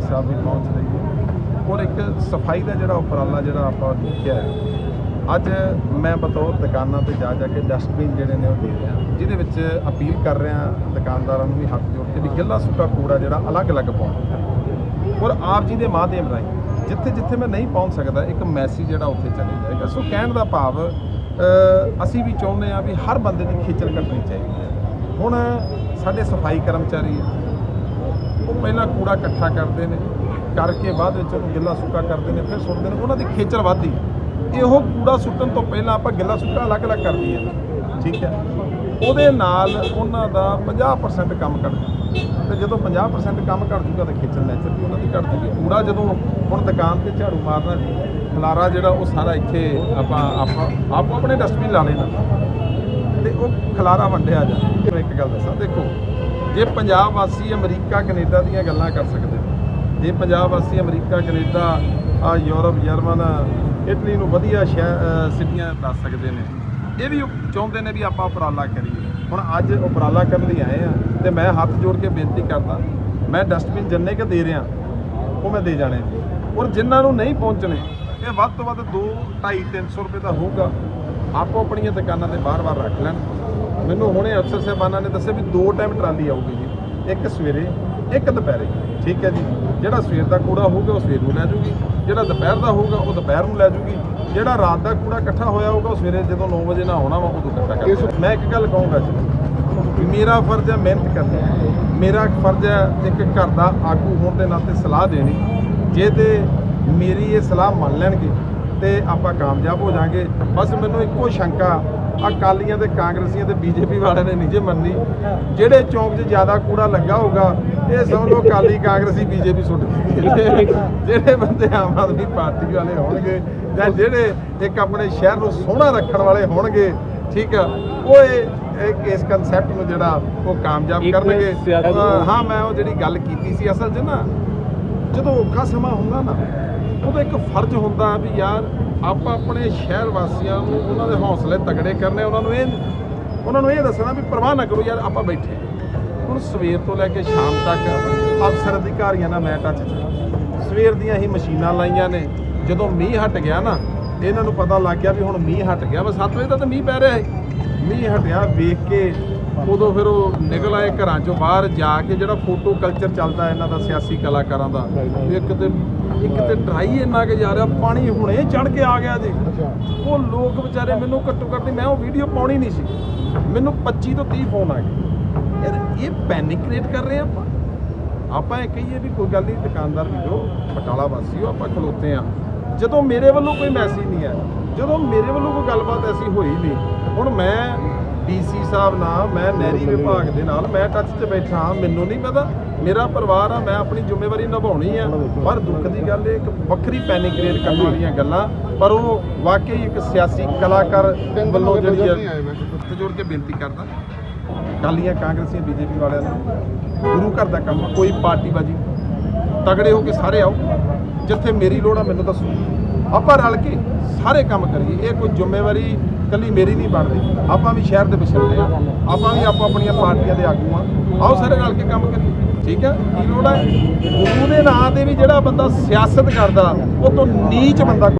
ਸਾਹਿਬ ਵੀ ਪਹੁੰਚ ਰਹੀ ਹੈ ਔਰ ਇੱਕ ਸਫ਼ਾਈ ਦਾ ਜਿਹੜਾ ਉਪਰਾਲਾ ਜਿਹੜਾ ਆਪਾਂ ਦੇਖਿਆ ਅੱਜ ਮੈਂ ਬਤੌਰ ਦੁਕਾਨਾਂ ਤੇ ਜਾ ਜਾ ਕੇ ਡਸਟਬਿਨ ਜਿਹੜੇ ਨੇ ਉਹ ਦੇ ਰਿਹਾ। ਜਿਹਦੇ ਵਿੱਚ ਅਪੀਲ ਕਰ ਰਿਹਾ ਦੁਕਾਨਦਾਰਾਂ ਨੂੰ ਵੀ ਹੱਥ ਜੋੜ ਕੇ ਵੀ ਗਿੱਲਾ ਸੁੱਕਾ ਕੂੜਾ ਜਿਹੜਾ ਅਲੱਗ-ਅਲੱਗ ਪਾਉਣਾ। ਔਰ ਆਪ ਜੀ ਦੇ ਮਾਧਿਅਮ ਰਾਹੀਂ ਜਿੱਥੇ ਜਿੱਥੇ ਮੈਂ ਨਹੀਂ ਪਹੁੰਚ ਸਕਦਾ, ਇੱਕ ਮੈਸੇਜ ਜਿਹੜਾ ਉੱਥੇ ਚਲੇ ਜਾਏਗਾ। ਸੋ ਕਹਿਣ ਦਾ ਭਾਵ ਅਸੀਂ ਵੀ ਚਾਹੁੰਦੇ ਹਾਂ ਵੀ ਹਰ ਬੰਦੇ ਦੀ ਖੇਚਲ ਕੱਟਣੀ ਚਾਹੀਦੀ ਹੈ। ਹੁਣ ਸਾਡੇ ਸਫ਼ਾਈ ਕਰਮਚਾਰੀ ਉਹ ਪਹਿਲਾਂ ਕੂੜਾ ਇਕੱਠਾ ਕਰਦੇ ਨੇ, ਕਰਕੇ ਬਾਅਦ ਵਿੱਚ ਉਹਨੂੰ ਗਿੱਲਾ ਸੁੱਕਾ ਕਰਦੇ ਨੇ, ਫਿਰ ਸੁੱਟਦੇ ਨੇ। ਉਹਨਾਂ ਦੀ ਖੇਚਲ ਵੱਧਦੀ ਇਹੋ ਕੂੜਾ ਸੁੱਟਣ ਤੋਂ ਪਹਿਲਾਂ ਆਪਾਂ ਗਿੱਲਾ ਸੁੱਕਾ ਅਲੱਗ-ਅਲੱਗ ਕਰ ਦਈਏ ਠੀਕ ਹੈ? ਉਹਦੇ ਨਾਲ ਉਹਨਾਂ ਦਾ 50% ਕੰਮ ਘੱਟ ਜਾਂਦਾ। ਤੇ ਜਦੋਂ 50% ਕੰਮ ਘੱਟ ਜੂਗਾ ਤਾਂ ਖੇਚਲ ਨੈਚੁਰਲੀ ਉਹਨਾਂ ਦੀ ਘੱਟ ਜੂਗੀ। ਕੂੜਾ ਜਦੋਂ ਹੁਣ ਦੁਕਾਨ ਤੇ ਝਾੜੂ ਮਾਰਨਾ ਜੀ ਖਲਾਰਾ ਜਿਹੜਾ ਉਹ ਸਾਰਾ ਇੱਥੇ ਆਪਾਂ ਆਪਾਂ, ਆਪੋ ਆਪਣੇ ਡਸਟਬਿਨ ਲਾ ਲੈਣਾ। ਤੇ ਉਹ ਖਲਾਰਾ ਵੰਡਿਆ ਜਾਂਦਾ। ਇੱਕ ਗੱਲ ਦੱਸਾਂ, ਦੇਖੋ ਜੇ ਪੰਜਾਬ ਵਾਸੀ ਅਮਰੀਕਾ, ਕੈਨੇਡਾ ਦੀਆਂ ਗੱਲਾਂ ਕਰ ਸਕਦੇ ਨੇ, ਜੇ ਪੰਜਾਬ ਵਾਸੀ ਅਮਰੀਕਾ, ਕੈਨੇਡਾ, ਆ ਯੂਰਪ, ਜਰਮਨ, ਇਟਲੀ ਨੂੰ ਵਧੀਆ ਸ਼ਹਿ- ਸਿਟੀਆਂ ਦੱਸ ਸਕਦੇ ਨੇ। ਇਹ ਵੀ ਚਾਹੁੰਦੇ ਨੇ ਵੀ ਆਪਾਂ ਉਪਰਾਲਾ ਕਰੀਏ। ਹੁਣ ਅੱਜ ਉਪਰਾਲਾ ਕਰਨ ਲਈ ਆਏ ਆ ਤੇ ਮੈਂ ਹੱਥ ਜੋੜ ਕੇ ਬੇਨਤੀ ਕਰਦਾ, ਮੈਂ ਡਸਟਬਿਨ ਜਿੰਨੇ ਕੁ ਦੇ ਰਿਹਾ, ਉਹ ਮੈਂ ਦੇ ਜਾਣੇ ਔਰ ਜਿਨ੍ਹਾਂ ਨੂੰ ਨਹੀਂ ਪਹੁੰਚਣੇ, ਇਹ ਵੱਧ ਤੋਂ ਵੱਧ 2 2.5 300 ਰੁਪਏ ਦਾ ਹੋਊਗਾ। ਆਪੋ ਆਪਣੀਆਂ ਦੁਕਾਨਾਂ ਤੇ ਬਾਰ-ਬਾਰ ਰੱਖ ਲੈਣ। ਮੈਨੂੰ ਹੁਣੇ ਅਫਸਰ ਸਾਹਿਬਾਨਾਂ ਨੇ ਦੱਸਿਆ ਵੀ ਦੋ ਟਾਈਮ ਟਰਾਲੀ ਆਊਗੀ ਜੀ ਇੱਕ ਸਵੇਰੇ ਇੱਕ ਦੁਪਹਿਰੇ ਠੀਕ ਹੈ ਜੀ। ਜਿਹੜਾ ਸਵੇਰ ਦਾ ਕੂੜਾ ਹੋਊਗਾ ਉਹ ਸਵੇਰ ਨੂੰ ਲੈ ਜਾਊਗੀ ਜਿਹੜਾ ਦੁਪਹਿਰ ਦਾ ਹੋਊਗਾ ਉਹ ਦੁਪਹਿਰ ਨੂੰ ਲੈ ਜਾਊਗੀ ਜਿਹੜਾ ਰਾਤ ਦਾ ਕੂੜਾ ਇਕੱਠਾ ਹੋਇਆ ਹੋਊਗਾ ਉਹ ਸਵੇਰੇ ਜਦੋਂ 9 ਵਜੇ ਨਾ ਆਉਣਾ ਵਾ ਉਦੋਂ ਇਕੱਠਾ ਕਰ। ਮੈਂ ਇੱਕ ਗੱਲ ਕਹੂੰਗਾ ਜੀ ਮੇਰਾ ਫਰਜ਼ ਹੈ ਮਿਹਨਤ ਕਰਨੀ। ਮੇਰਾ ਫਰਜ਼ ਹੈ ਇੱਕ ਘਰ ਦਾ ਆਗੂ ਹੋਣ ਦੇ ਨਾਤੇ ਸਲਾਹ ਦੇਣੀ। ਜੇ ਤੇ ਮੇਰੀ ਇਹ ਸਲਾਹ ਮੰਨ ਲੈਣਗੇ ਤੇ ਆਪਾਂ ਕਾਮਯਾਬ ਹੋ ਜਾਾਂਗੇ। ਬਸ ਮੈਨੂੰ ਇੱਕੋ ਸ਼ੰਕਾ ਅਕਾਲੀਆਂ ਤੇ ਕਾਂਗਰਸੀਆਂ ਤੇ ਬੀਜੇਪੀ ਵਾਲਿਆਂ ਨੇ ਨਹੀਂ ਜੇ ਮੰਨੀ। ਜਿਹੜੇ ਚੌਂਕ 'ਚ ਜ਼ਿਆਦਾ ਕੂੜਾ ਲੱਗਾ ਹੋਊਗਾ ਇਹ ਸਮਝ ਲਓ ਅਕਾਲੀ ਕਾਂਗਰਸੀ ਬੀਜੇਪੀ ਸੁੱਟ ਗਈ ਜਿਹੜੇ ਬੰਦੇ ਆਮ ਆਦਮੀ ਪਾਰਟੀ ਵਾਲੇ ਹੋਣਗੇ ਜਾਂ ਜਿਹੜੇ ਇੱਕ ਆਪਣੇ ਸ਼ਹਿਰ ਨੂੰ ਸੋਹਣਾ ਰੱਖਣ ਵਾਲੇ ਹੋਣਗੇ ਠੀਕ ਆ ਉਹ ਇਹ ਇੱਕ ਇਸ ਕਨਸੈਪਟ ਨੂੰ ਜਿਹੜਾ ਉਹ ਕਾਮਯਾਬ ਕਰਨਗੇ। ਹਾਂ ਮੈਂ ਉਹ ਜਿਹੜੀ ਗੱਲ ਕੀਤੀ ਸੀ ਅਸਲ 'ਚ ਨਾ ਜਦੋਂ ਔਖਾ ਸਮਾਂ ਹੁੰਦਾ ਨਾ, ਉਦੋਂ ਇੱਕ ਫਰਜ਼ ਹੁੰਦਾ ਵੀ ਯਾਰ ਆਪਾਂ ਆਪਣੇ ਸ਼ਹਿਰ ਵਾਸੀਆਂ ਨੂੰ ਉਹਨਾਂ ਦੇ ਹੌਸਲੇ ਤਗੜੇ ਕਰਨੇ, ਉਹਨਾਂ ਨੂੰ ਇਹ ਉਹਨਾਂ ਨੂੰ ਇਹ ਦੱਸਣਾ ਵੀ ਪਰਵਾਹ ਨਾ ਕਰੋ ਯਾਰ ਆਪਾਂ ਬੈਠੇ ਹੁਣ ਸਵੇਰ ਤੋਂ ਲੈ ਕੇ ਸ਼ਾਮ ਤੱਕ ਅਫਸਰ ਅਧਿਕਾਰੀਆਂ ਨਾਲ ਮੈਂ ਟੱਚ 'ਚ ਸਵੇਰ ਦੀਆਂ ਹੀ ਮਸ਼ੀਨਾਂ ਲਾਈਆਂ ਨੇ। ਜਦੋਂ ਮੀਂਹ ਹਟ ਗਿਆ ਨਾ, ਇਹਨਾਂ ਨੂੰ ਪਤਾ ਲੱਗ ਗਿਆ ਵੀ ਹੁਣ ਮੀਂਹ ਹਟ ਗਿਆ ਬਸ 7 ਵਜੇ ਤੱਕ ਤਾਂ ਮੀਂਹ ਪੈ ਰਿਹਾ ਹੈ। ਮੀਂਹ ਹਟਿਆ ਵੇਖ ਕੇ ਉਦੋਂ ਫਿਰ ਉਹ ਨਿਕਲ ਆਏ ਘਰਾਂ ਚੋਂ ਬਾਹਰ ਜਾ ਕੇ ਜਿਹੜਾ ਫੋਟੋ ਕਲਚਰ ਚੱਲਦਾ ਇਹਨਾਂ ਦਾ ਸਿਆਸੀ ਕਲਾਕਾਰਾਂ ਦਾ ਇੱਕ ਤੇ ਇੱਕ ਤੇ ਡਰਾਈ ਇੰਨਾ ਕਿ ਜਾ ਰਿਹਾ ਪਾਣੀ ਹੁਣੇ ਚੜ ਕੇ ਆ ਗਿਆ ਜੀ। ਉਹ ਲੋਕ ਵਿਚਾਰੇ ਮੈਨੂੰ ਘੱਟੋ ਘੱਟ ਮੈਂ ਉਹ ਵੀਡੀਓ ਪਾਉਣੀ ਨਹੀਂ ਸੀ। ਮੈਨੂੰ 25 ਤੋਂ 30 ਫੋਨ ਆ ਗਏ। ਯਾਰ ਇਹ ਪੈਨਿਕ ਕ੍ਰੀਏਟ ਕਰ ਰਹੇ ਆਪਾਂ? ਆਪਾਂ ਇਹ ਕਹੀਏ ਵੀ ਕੋਈ ਗੱਲ ਨਹੀਂ ਦੁਕਾਨਦਾਰ ਵੀਰੋ ਬਟਾਲਾ ਵਾਸੀਓ ਆਪਾਂ ਖਲੋਤੇ ਆ। ਜਦੋਂ ਮੇਰੇ ਵੱਲੋਂ ਕੋਈ ਮੈਸੇਜ ਨਹੀਂ ਆਇਆ ਜਦੋਂ ਮੇਰੇ ਵੱਲੋਂ ਕੋਈ ਗੱਲਬਾਤ ਐਸੀ ਹੋਈ ਨਹੀਂ ਹੁਣ ਮੈਂ ਡੀਸੀ ਸਾਹਿਬ ਨਾਲ ਮੈਂ ਨਹਿਰੀ ਵਿਭਾਗ ਦੇ ਨਾਲ ਮੈਂ ਟੱਚ 'ਚ ਬੈਠਾ ਹਾਂ ਮੈਨੂੰ ਨਹੀਂ ਪਤਾ। ਮੇਰਾ ਪਰਿਵਾਰ ਆ ਮੈਂ ਆਪਣੀ ਜ਼ਿੰਮੇਵਾਰੀ ਨਿਭਾਉਣੀ ਆ। ਪਰ ਦੁੱਖ ਦੀ ਗੱਲ ਇਹ ਇੱਕ ਵੱਖਰੀ ਪੈਨਿਕ ਕ੍ਰੀਏਟ ਕਰਨ ਵਾਲੀਆਂ ਗੱਲਾਂ ਪਰ ਉਹ ਵਾਕਈ ਇੱਕ ਸਿਆਸੀ ਕਲਾਕਾਰ ਵੱਲੋਂ ਜਿਹੜੀ ਆ ਜੋੜ ਕੇ ਬੇਨਤੀ ਕਰਦਾ। ਅਕਾਲੀਆਂ ਕਾਂਗਰਸੀਆਂ ਬੀਜੇਪੀ ਵਾਲਿਆਂ ਨੂੰ। ਗੁਰੂ ਘਰ ਦਾ ਕੰਮ ਕੋਈ ਪਾਰਟੀਬਾਜੀ। ਤਗੜੇ ਹੋ ਕੇ ਸਾਰੇ ਆਓ। ਜਿੱਥੇ ਮੇਰੀ ਲੋੜ ਆ ਮੈਨੂੰ ਦੱਸੋ। ਆਪਾਂ ਰਲ ਕੇ ਸਾਰੇ ਕੰਮ ਕਰੀਏ। ਇਹ ਕੋਈ ਜ਼ਿੰਮੇਵਾਰੀ ਕੱਲੀ ਮੇਰੀ ਨਹੀਂ ਬਣਦੀ। ਆਪਾਂ ਵੀ ਸ਼ਹਿਰ ਦੇ ਵਿਛੜਦੇ ਆ ਆਪਾਂ ਵੀ ਆਪੋ ਆਪਣੀਆਂ ਪਾਰਟੀਆਂ ਦੇ ਆਗੂ ਆ ਆਓ ਸਾਰੇ ਰਲ ਕੇ ਕੰਮ ਕਰੀਏ। ਠੀਕ ਹੈ? ਕੀ ਲੋੜ ਹੈ? ਗੁਰੂ ਦੇ ਨਾਂ ਤੇ ਵੀ ਜਿਹੜਾ ਬੰਦਾ ਸਿਆਸਤ ਕਰਦਾ, ਉਹ ਤੋਂ ਨੀਚ ਬੰਦਾ